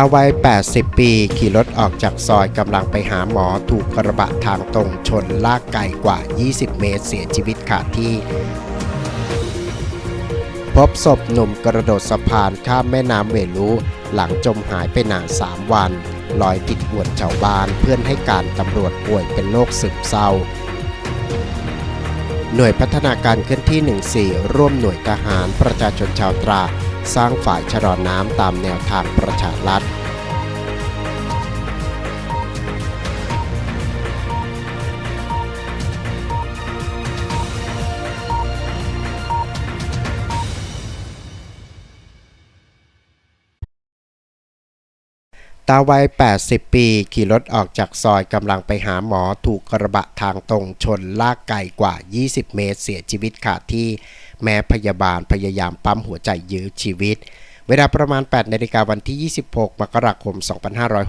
าวัย 80 ปี ขี่รถออกจากซอยกำลังไปหาหมอถูกกระบะทางตรงชนลากไกลกว่า 20 เมตรเสียชีวิตขาดที่ พบศพหนุ่มกระโดดสะพานข้ามแม่น้ำเวลุหลังจมหายไปนาน 3 วัน ลอยติดอวนชาวบ้านเพื่อนให้การตำรวจป่วยเป็นโรคซึมเศร้าหน่วยพัฒนาการเคลื่อนที่ 14 ร่วมหน่วยทหารประชาชนชาวตรา สร้างฝ่ายชะลอน้ำตามแนวทางประชารัฐ ตาวัย 80 ปี ขี่รถออกจากซอยกำลังไปหาหมอถูกกระบะทางตรงชนลากไกลกว่า 20 เมตรเสียชีวิตขาดที่แม้พยาบาลพยายามปั๊มหัวใจยื้อชีวิต เวลาประมาณ 8 นาฬิกาวันที่ 26 มกราคม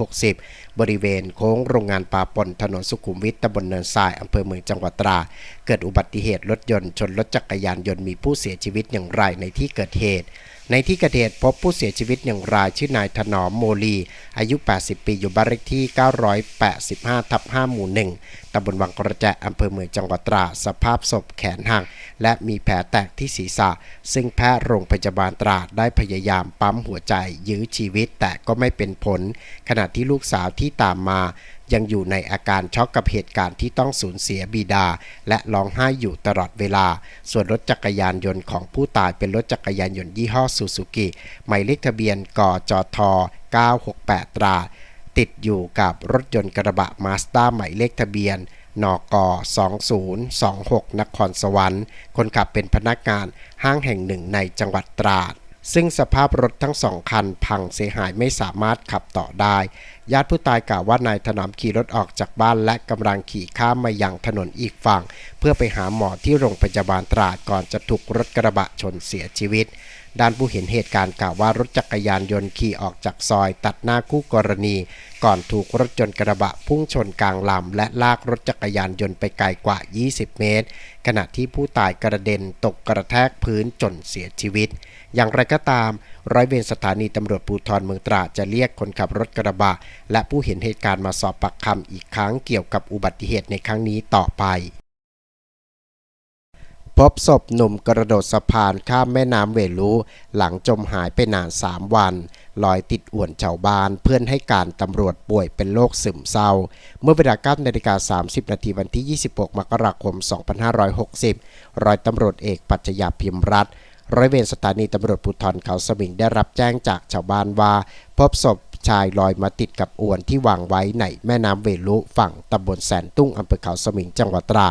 2560 บริเวณโค้งโรงงานปลาปนถนนสุขุมวิทตำบลเนินทรายอำเภอเมืองจังหวัดตรา เกิดอุบัติเหตุรถยนต์ชนรถจักรยานยนต์มีผู้เสียชีวิตอย่างไรในที่เกิดเหตุ ในที่เกิดเหตุพบผู้เสียชีวิตอย่างไรชื่อนายถนอมโมลี อายุ 80 ปี อยู่บ้านเลขที่ 985 ทับ5หมู่ 1 ตำบลวังกระแจอำเภอเมืองจังหวัดตราสภาพศพแขนหักและมีแผลแตกที่ศีรษะ ซึ่งแพทย์โรงพยาบาลตราดได้พยายามปั๊มหัวใจยื้อชีวิตแต่ก็ไม่เป็นผล ขณะที่ลูกสาวที่ตามมา ยังอยู่ในอาการช็อกกับเหตุการณ์ที่ต้องสูญเสียบิดา และร้องไห้อยู่ตลอดเวลา ส่วนรถจักรยานยนต์ของผู้ตายเป็นรถจักรยานยนต์ยี่ห้อซูซูกิหมายเลขทะเบียนกจท 968 ตรา ติดอยู่กับรถยนต์กระบะมาสด้าหมายเลขทะเบียนนก2026 นครสวรรค์ คนขับเป็นพนักงานห้างแห่งหนึ่งในจังหวัดตราด ซึ่งสภาพรถทั้งสองคันพังเสียหายไม่สามารถขับต่อได้ ญาติผู้ตายกล่าวว่านายถนอมขี่รถออกจากบ้านและกำลังขี่ข้ามมายังถนนอีกฝั่ง เพื่อไปหาหมอที่โรงพยาบาลตราดก่อนจะถูกรถกระบะชนเสียชีวิต ด้านผู้เห็นเหตุการณ์กล่าวว่ารถจักรยานยนต์ขี่ออกจากซอย ตัดหน้าคู่กรณี ก่อนถูกรถยนต์กระบะพุ่งชนกลางลำและลากรถจักรยานยนต์ไปไกลกว่า 20 เมตร ขณะที่ผู้ตายกระเด็นตกกระแทกพื้นจนเสียชีวิต อย่างไรก็ตาม ร้อยเวรสถานีตำรวจภูธรเมืองตราดจะเรียกคนขับรถกระบะ และผู้เห็นเหตุการณ์มาสอบปากคำอีกครั้งเกี่ยวกับอุบัติเหตุในครั้งนี้ต่อไป พบศพหนุ่มกระโดดสะพานข้ามแม่น้ำเวลุหลังจมหายไปนาน3วันลอยติดอวนชาวบ้านเพื่อนให้การตำรวจป่วยเป็นโรคซึมเศร้า เมื่อเวลา9นาฬิกา30 นาทีวันที่ 26 มกราคม 2560 ร้อยตำรวจเอกปัจจยาพิมรัฐ ร้อยเวรสถานีตำรวจภูธรเขาสมิงได้รับแจ้งจากชาวบ้านว่า พบศพ ชายลอยมาติดกับอวนที่วางไว้ในแม่น้ำเวลุฝั่งตำบลแสนตุ้งอำเภอเขาสมิงจังหวัดตรา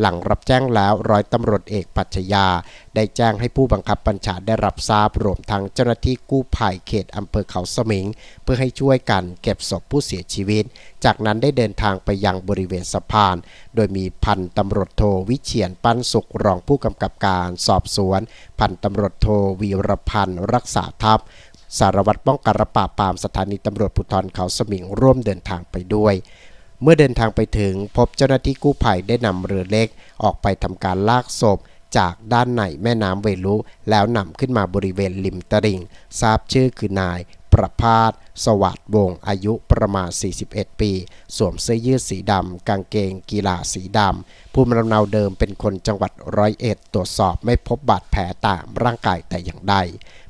หลังรับแจ้งแล้วร้อยตำรวจเอกปัชญาได้แจ้งให้ผู้บังคับบัญชาได้รับทราบรวมทั้งเจ้าหน้าที่กู้ภัยเขตอำเภอเขาสมิง เพื่อให้ช่วยกันเก็บศพผู้เสียชีวิต จากนั้นได้เดินทางไปยังบริเวณสะพาน โดยมีพันตำรวจโทวิเชียนปั้นสุขรองผู้กำกับการสอบสวน พันตำรวจโทวีรพันธ์รักษาทัพ สารวัตรป้องกันและปราบปรามสถานีตำรวจภูธรเขาสมิงร่วมเดินทางไปด้วย เมื่อเดินทางไปถึงพบเจ้าหน้าที่กู้ภัยได้นำเรือเล็ก ออกไปทำการลากศพจากด้านในแม่น้ำเวลุแล้วนำขึ้นมาบริเวณริมตลิ่ง ทราบชื่อคือนายประพาส สวัสดวงอายุประมาณ 41 ปี สวมเสื้อยืดสีดำ กางเกงกีฬาสีดำ ภูมิลำเนาเดิมเป็นคนจังหวัดร้อยเอ็ด ตรวจสอบไม่พบบาดแผลตามร่างกายแต่อย่างใด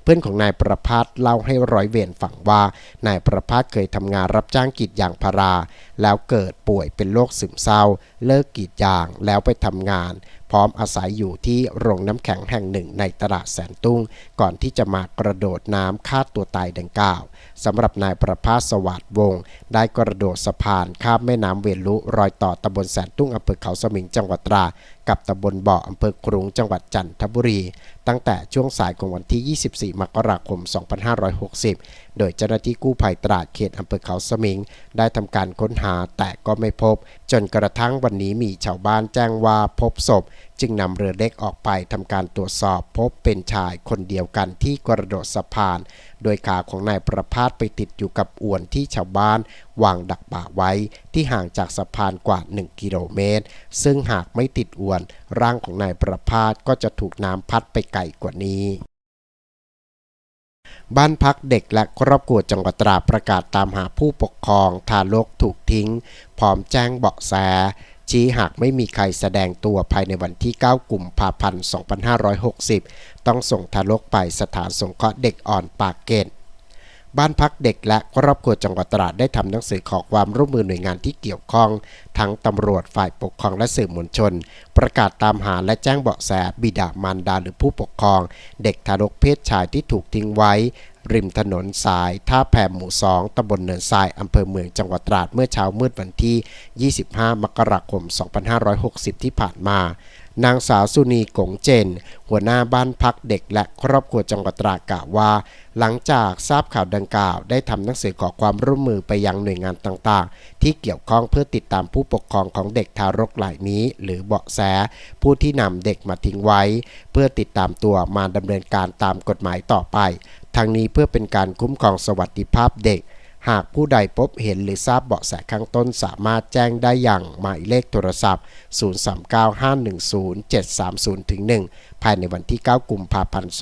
เพื่อนของนายประพาสเล่าให้ร้อยเวรฟังว่า นายประพาสเคยทำงานรับจ้างกรีดยางพารา แล้วเกิดป่วยเป็นโรคซึมเศร้า เลิกกรีดยางแล้วไปทำงาน พร้อมอาศัยอยู่ที่โรงน้ำแข็งแห่งหนึ่งในตลาดแสนตุ้ง ก่อนที่จะมากระโดดน้ำฆ่าตัวตายดังกล่าวสำหรับนายประภาสสวัสดิ์วงศ์ได้กระโดดสะพานข้ามแม่น้ำเวลุรอยต่อตำบลแสนตุ้งอำเภอเขาสมิงจังหวัดตรา กับตำบลบ่ออำเภอกรุงจังหวัดจันทบุรี ตั้งแต่ช่วงสายของวันที่ 24 มกราคม 2560 โดยเจ้าหน้าที่กู้ภัยตราดเขตอำเภอเขาสมิง ได้ทำการค้นหาแต่ก็ไม่พบ จนกระทั่งวันนี้มีชาวบ้านแจ้งว่าพบศพ จึงนำเรือเล็กออกไปทำการตรวจสอบพบเป็นชายคนเดียวกันที่กระโดดสะพาน โดยขาของนายประพาสไปติดอยู่กับอวนที่ชาวบ้าน วางดักป่าไว้ที่ห่างจากสะพานกว่า 1 กิโลเมตร ซึ่งหากไม่ติดอวน ร่างของนายประพาสก็จะถูกน้ำพัดไปไกลกว่านี้ บ้านพักเด็กและครอบครัวจังหวัดตราประกาศตามหาผู้ปกครองทารกถูกทิ้ง พร้อมแจ้งเบาะแส ชี้หากไม่มีใครแสดงตัวภายในวันที่ 9 กุมภาพันธ์ 2560 ต้องส่งทารกไปสถานสงเคราะห์เด็กอ่อนปากเกร็ด บ้านพักเด็กและครอบครัวจังหวัดตราดได้ทำหนังสือขอความร่วมมือหน่วยงานที่เกี่ยวข้อง ทั้งตำรวจฝ่ายปกครองและสื่อมวลชน ประกาศตามหาและแจ้งเบาะแสบิดามารดาหรือผู้ปกครอง เด็กทารกเพศชายที่ถูกทิ้งไว้ ริมถนนสาย ท่าแพหมู่2ตำบลเนินทรายอำเภอเมืองจังหวัดตราดเมื่อเช้ามืดวันที่ 25 มกราคม 2560 ที่ผ่านมา นางสาวสุนีกงเจน หัวหน้าบ้านพักเด็กและครอบครัวจังหวัดตราดกล่าวว่า หลังจากทราบข่าวดังกล่าว ได้ทำหนังสือขอความร่วมมือไปยังหน่วยงานต่างๆ ที่เกี่ยวข้องเพื่อติดตามผู้ปกครองของเด็กทารกรายนี้ หรือเบาะแส ผู้ที่นำเด็กมาทิ้งไว้ เพื่อติดตามตัวมาดำเนินการตามกฎหมายต่อไป ทั้งนี้เพื่อเป็นการคุ้มครองสวัสดิภาพเด็ก หากผู้ใดพบเห็นหรือทราบเบาะแสข้างต้นสามารถแจ้งได้อย่างหมายเลขโทรศัพท์ 0395107301 ภายในวันที่ 9 กุมภาพันธ์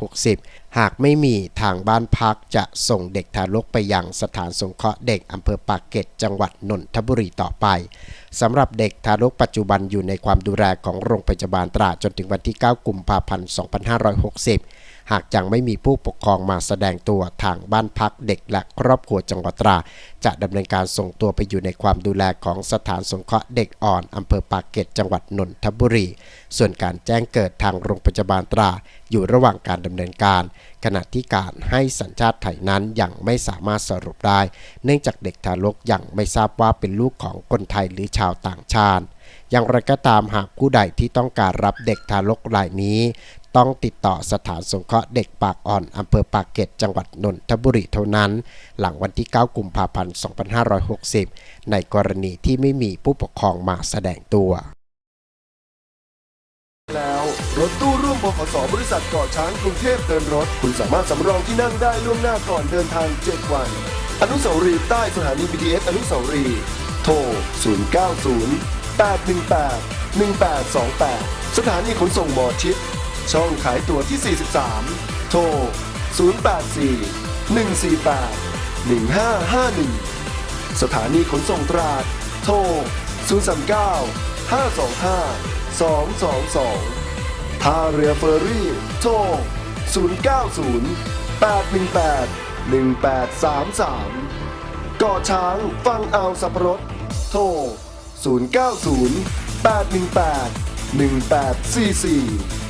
2560 หากไม่มีทางบ้านพักจะส่งเด็กทารกไปยังสถานสงเคราะห์เด็กอำเภอปากเกร็ดจังหวัดนนทบุรีต่อไปสำหรับเด็กทารกปัจจุบันอยู่ในความดูแลของโรงพยาบาลตราดจนถึงวันที่ 9 กุมภาพันธ์ 2560 หากยังไม่มีผู้ปกครองมาแสดงตัวทางบ้านพักเด็กและครอบครัวจังหวัดตรา จะดำเนินการส่งตัวไปอยู่ในความดูแลของสถานสงเคราะห์เด็กอ่อนอำเภอปากเกร็ดจังหวัดนนทบุรี ส่วนการแจ้งเกิดทางโรงพยาบาลตรา อยู่ระหว่างการดำเนินการ ขณะที่การให้สัญชาติไทยนั้นยังไม่สามารถสรุปได้ เนื่องจากเด็กทารกยังไม่ทราบว่าเป็นลูกของคนไทยหรือชาวต่างชาติอย่างไรก็ตามหากผู้ใดที่ต้องการรับเด็กทารกรายนี้ ต้องติดต่อสถานสงเคราะห์เด็กปากอ่อนอำเภอปากเกร็ดจังหวัดนนทบุรีเท่านั้น หลังวันที่ 9 กุมภาพันธ์ 2560 ในกรณีที่ไม่มีผู้ปกครองมาแสดงตัว แล้วรถตู้ร่วมบขสบริษัทเกาะช้างกรุงเทพเดินรถ คุณสามารถสำรองที่นั่งได้ล่วงหน้าก่อนเดินทาง 7 วัน อนุสาวรีย์ใต้สถานี BTS อนุสาวรีย์โทร 090 818 1828 สถานีขนส่งหมอชิด ช่องขายตั๋วที่ 43 โทร 084 148 1551 สถานีขนส่งตราด โทร 039 525 222 ท่าเรือเฟอร์รี่ โทร 090 818 1833เกาะช้างฟังเอาสับรดโทร 090 818 1844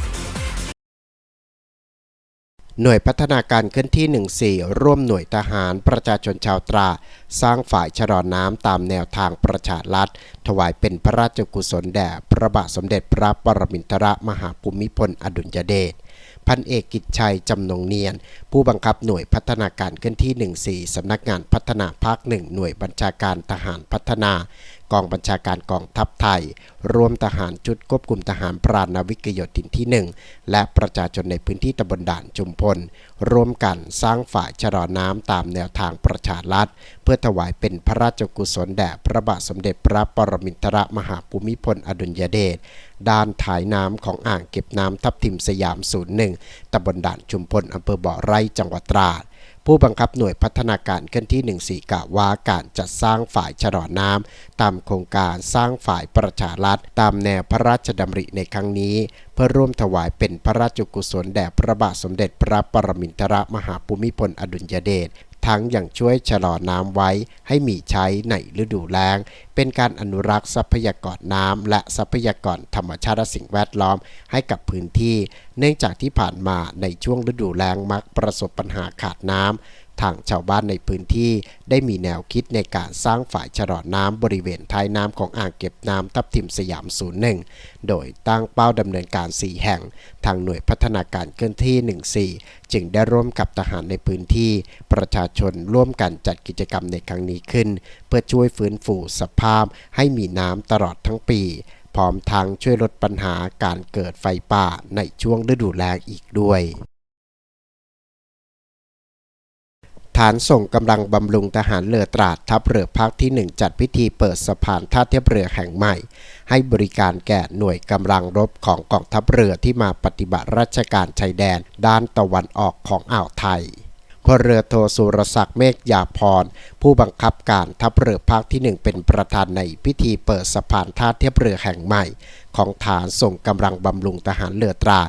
หน่วยพัฒนาการเคลื่อนที่ 14 ร่วมหน่วยทหารประชาชนชาวตรา สร้างฝ่ายชะลอน้ำตามแนวทางประชารัฐ ถวายเป็นพระราชกุศลแด่พระบาทสมเด็จพระปรมินทรมหาภูมิพลอดุลยเดชพันเอกกิจชัยจำนงเนียน ผู้บังคับหน่วยพัฒนาการเคลื่อนที่ 14 สำนักงานพัฒนาภาคหนึ่งหน่วยบัญชาการทหารพัฒนา กองบัญชาการกองทัพไทย รวมทหารชุดควบคุมทหารพรานนาวิกโยธินที่ 1 และประชาชนในพื้นที่ตำบลด่านจุมพลร่วมกันสร้างฝ่ายชะลอน้ำตามแนวทางประชารัฐเพื่อถวายเป็นพระราชกุศลแด่พระบาทสมเด็จพระปรมินทรมหาภูมิพลอดุลยเดชด้านถ่ายน้ำของอ่างเก็บน้ำทับทิมสยาม 01ตำบลด่านชุมพลอำเภอบ่อไร่จังหวัดตราด ผู้บังคับหน่วยพัฒนาการเคลื่อนที่ 14 กล่าวว่าการจัดสร้างฝ่ายชะลอน้ำตามโครงการสร้างฝ่ายประชารัฐตามแนวพระราชดำริในครั้งนี้ เพื่อร่วมถวายเป็นพระราชกุศลแด่พระบาทสมเด็จพระปรมินทรมหาภูมิพลอดุลยเดช ทั้งยังช่วยชะลอน้ำไว้ให้มีใช้ในฤดูแล้ง เป็นการอนุรักษ์ทรัพยากรน้ำและทรัพยากรธรรมชาติและสิ่งแวดล้อมให้กับพื้นที่ เนื่องจากที่ผ่านมาในช่วงฤดูแล้งมักประสบปัญหาขาดน้ำ ทางชาวบ้านในพื้นที่ได้มีแนวคิดในการสร้างฝ่ายชะลอน้ำบริเวณท้ายน้ำของอ่างเก็บน้ำทับทิมสยาม 01 โดยตั้งเป้าดำเนินการ 4 แห่ง ทางหน่วยพัฒนาการเคลื่อนที่ 14 จึงได้ร่วมกับทหารในพื้นที่ ประชาชนร่วมกันจัดกิจกรรมในครั้งนี้ขึ้น เพื่อช่วยฟื้นฟูสภาพให้มีน้ำตลอดทั้งปีพร้อมทั้งช่วยลดปัญหาการเกิดไฟป่าในช่วงฤดูแล้งอีกด้วยานส่งกำลังบำรุงทหารเรือตราดทัพเรือภาคที่ 1 จัดพิธีเปิดสะพานท่าเทียบเรือแห่งใหม่ ให้บริการแก่หน่วยกำลังรบของกองทัพเรือที่มาปฏิบัติราชการชายแดนด้านตะวันออกของอ่าวไทย พลเรือโทสุรศักดิ์เมฆยาพร ผู้บังคับการทัพเรือภาคที่ 1 เป็นประธานในพิธีเปิดสะพานท่าเทียบเรือแห่งใหม่ ของฐานส่งกำลังบำรุงทหารเรือตรา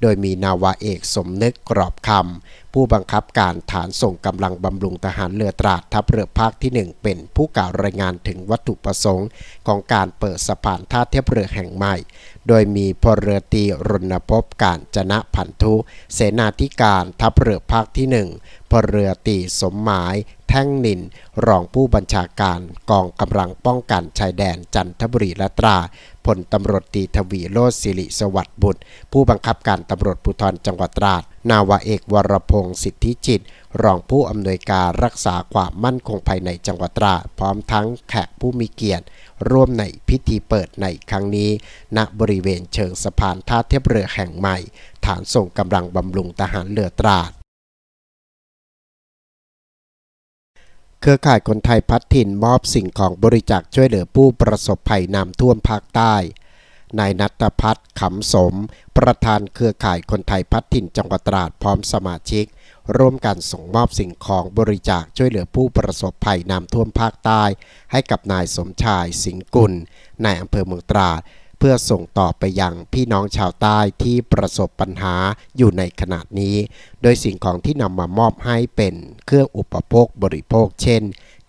โดยมีนาวาเอกสมนึกกรอบคำผู้บังคับการฐานส่งกำลังบำรุงทหารเรือตราทัพเรือภาคที่ 1 เป็นผู้กล่าวรายงานถึงวัตถุประสงค์ ของการเปิดสะพานท่าเทียบเรือแห่งใหม่ โดยมีพลเรือตรีรณพบการจนะพันธุ เสนาธิการทัพเรือภาคที่ 1 พลเรือตีสมหมาย แท่งนิน รองผู้บัญชาการกองกำลังป้องกันชายแดนจันทบุรีและตราพลตำรวจตีทวีโรสิริสวัสดิ์บุตร ผู้บังคับการตำรวจภูธรจังหวัดตราด นาวาเอกวรพงศ์สิทธิจิตรรองผู้อำนวยการรักษาความมั่นคงภายในจังหวัดตราด พร้อมทั้งแขกผู้มีเกียรติ ร่วมในพิธีเปิดในครั้งนี้ ณบริเวณเชิงสะพานท่าเทียบเรือแห่งใหม่ ฐานส่งกำลังบำรุงทหารเรือตราด เครือข่ายคนไทยพัดถิ่นมอบสิ่งของบริจาคช่วยเหลือผู้ประสบภัยน้ำท่วมภาคใต้ นายนัทพัฒน์ขำสม ประธานเครือข่ายคนไทยพัดถิ่นจังหวัดตราดพร้อมสมาชิก ร่วมกันส่งมอบสิ่งของบริจาคช่วยเหลือผู้ประสบภัยน้ำท่วมภาคใต้ ให้กับนายสมชายสิงห์กุลนายอำเภอเมืองตราด พื่อส่งต่อไปยังพี่น้องชาวใต้ที่ประสบปัญหาอยู่ในขณะนี้ โดยสิ่งของที่นำมามอบให้เป็นเครื่องอุปโภคบริโภค เช่น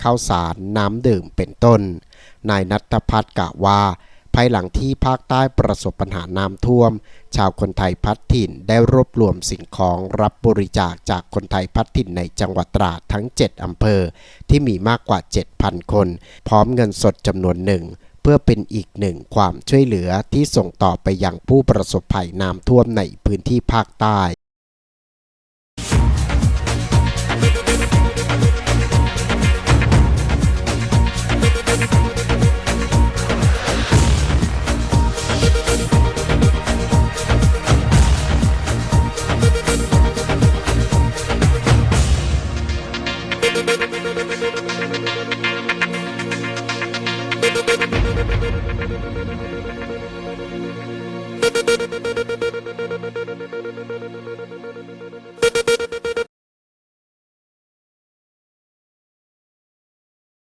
ข้าวสารน้ำดื่มเป็นต้น นายนัทพัฒน์กล่าวว่า ภายหลังที่ภาคใต้ประสบปัญหาน้ำท่วม ชาวคนไทยพัดถิ่นได้รวบรวมสิ่งของรับบริจาคจากคนไทยพัดถิ่นในจังหวัดตราดทั้ง 7 อำเภอ ที่มีมากกว่า 7,000 คน พร้อมเงินสดจำนวนหนึ่ง เพื่อเป็นอีกหนึ่งความช่วยเหลือที่ส่งต่อไปยังผู้ประสบภัยน้ำท่วมในพื้นที่ภาคใต้